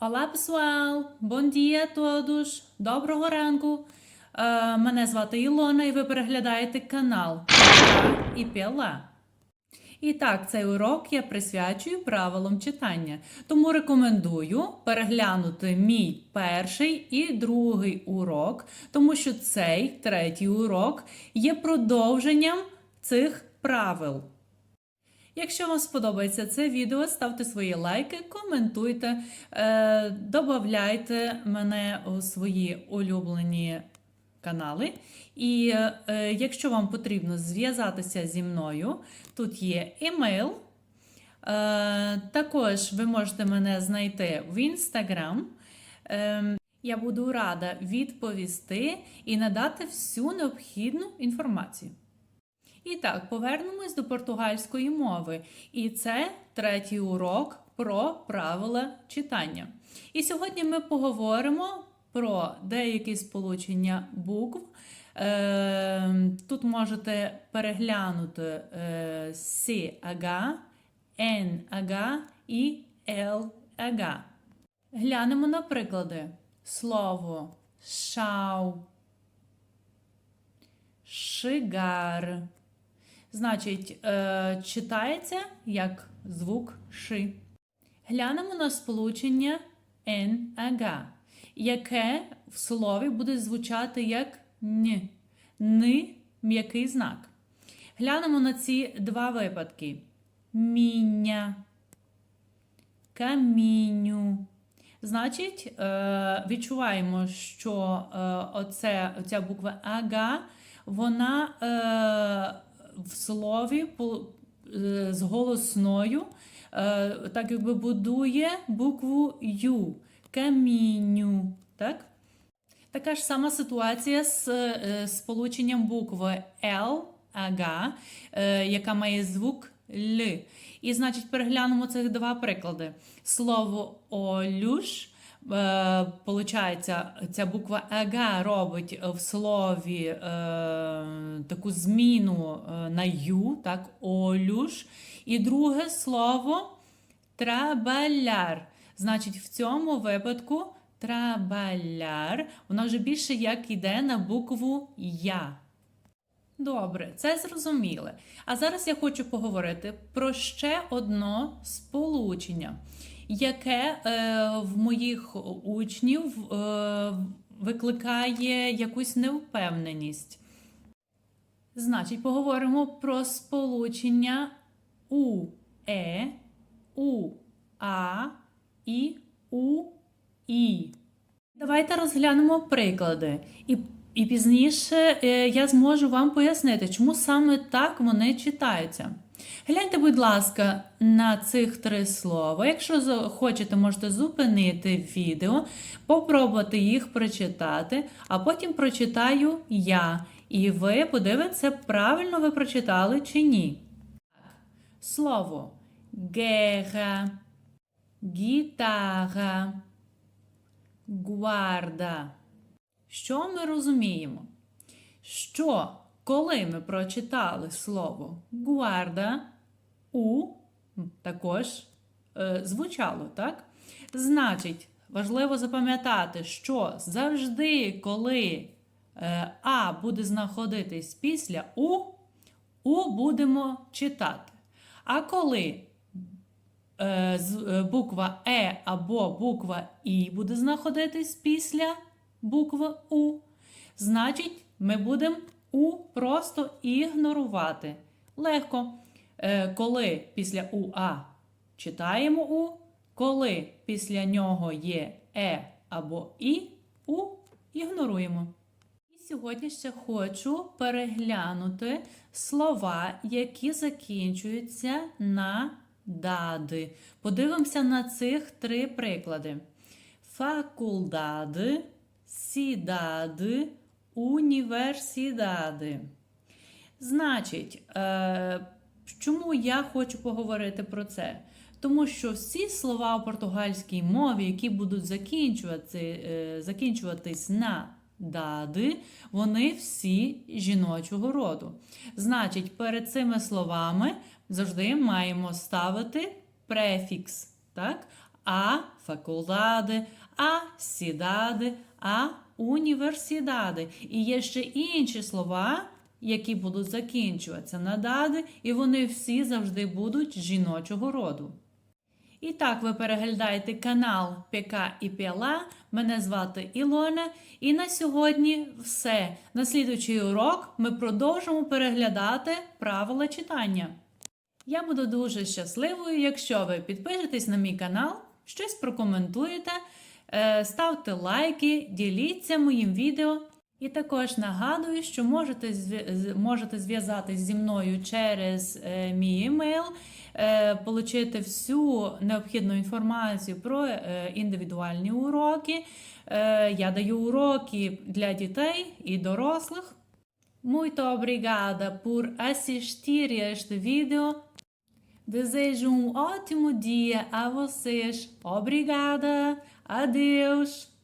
Olá, pessoal! Bom dia a todos! Доброго ранку! Е, мене звати Ілона, і ви переглядаєте канал «Піла і Піла. І так, цей урок я присвячую правилам читання. Тому рекомендую переглянути мій перший і другий урок, тому що цей третій урок є продовженням цих правил. Якщо вам сподобається це відео, ставте свої лайки, коментуйте, е, додавайте мене у свої улюблені канали. І е, якщо вам потрібно зв'язатися зі мною, тут є емейл. Е, також ви можете мене знайти в інстаграм. Е, я буду рада відповісти і надати всю необхідну інформацію. І так, повернемось до португальської мови. І це третій урок про правила читання. І сьогодні ми поговоримо про деякі сполучення букв. Е, Тут можете переглянути е, CH, NH і LH. Глянемо на приклади. Слово шау, шигар. Значить, е, читається як звук ши. Глянемо на сполучення н ага, яке в слові буде звучати як н. Ни м'який знак. Глянемо на ці два випадки: міння, камінню. Значить, е, відчуваємо, що е, оце, оця буква ага, вона в слові е, з голосною, е, так якби будує букву Ю, камінню. Так? Така ж сама ситуація з е, сполученням букви Л, ага, яка має звук Л. І, значить, переглянемо цих два приклади. Слово олюш. Е, Получається, ця буква ага робить в слові е, таку зміну е, на ю, так, олюш. І друге слово трабаляр. Значить, в цьому випадку трабаляр, воно вже більше як йде на букву Я. Добре, це зрозуміло. А зараз я хочу поговорити про ще одно сполучення, яке е, в моїх учнів е, викликає якусь невпевненість. Значить, поговоримо про сполучення у е, у а і у і. Давайте розглянемо приклади. І, і пізніше е, я зможу вам пояснити, чому саме так вони читаються. Гляньте, будь ласка, на цих три слова. Якщо хочете, можете зупинити відео, попробувати їх прочитати, а потім прочитаю я. І ви подивитеся, правильно ви прочитали чи ні. Слово гера, гітара, гуарда. Що ми розуміємо? Що коли ми прочитали слово гуарда, у також е, звучало, так? Значить, важливо запам'ятати, що завжди, коли е, А буде знаходитись після У, У будемо читати. А коли е, з- е, буква Е або буква І буде знаходитись після букви У, значить, ми будемо У просто ігнорувати. Легко. Е, Коли після УА читаємо У, коли після нього є Е або І, У ігноруємо. І сьогодні ще хочу переглянути слова, які закінчуються на дади. Подивимося на цих три приклади: факулдади, сідади, універсідади. Значить, е, чому я хочу поговорити про це? Тому що всі слова у португальській мові, які будуть закінчувати, е, закінчуватись на дади, вони всі жіночого роду. Значить, перед цими словами завжди маємо ставити префікс. Так? a faculdade, a cidade, a universidade. І є ще інші слова, які будуть закінчуватися на дади, і вони всі завжди будуть жіночого роду. І так, ви переглядаєте канал ПК і Піала. Мене звати Ілона. І на сьогодні все. На слідуючий урок ми продовжимо переглядати правила читання. Я буду дуже щасливою, якщо ви підпишетесь на мій канал, щось прокоментуєте, ставте лайки, діліться моїм відео. І також нагадую, що можете, можете зв'язатись зі мною через е, мій емейл, е, отримати всю необхідну інформацію про е, індивідуальні уроки. Е, я даю уроки для дітей і дорослих. Muito obrigada por assistir este vídeo. Desejo um ótimo dia a vocês. Obrigada. Adeus.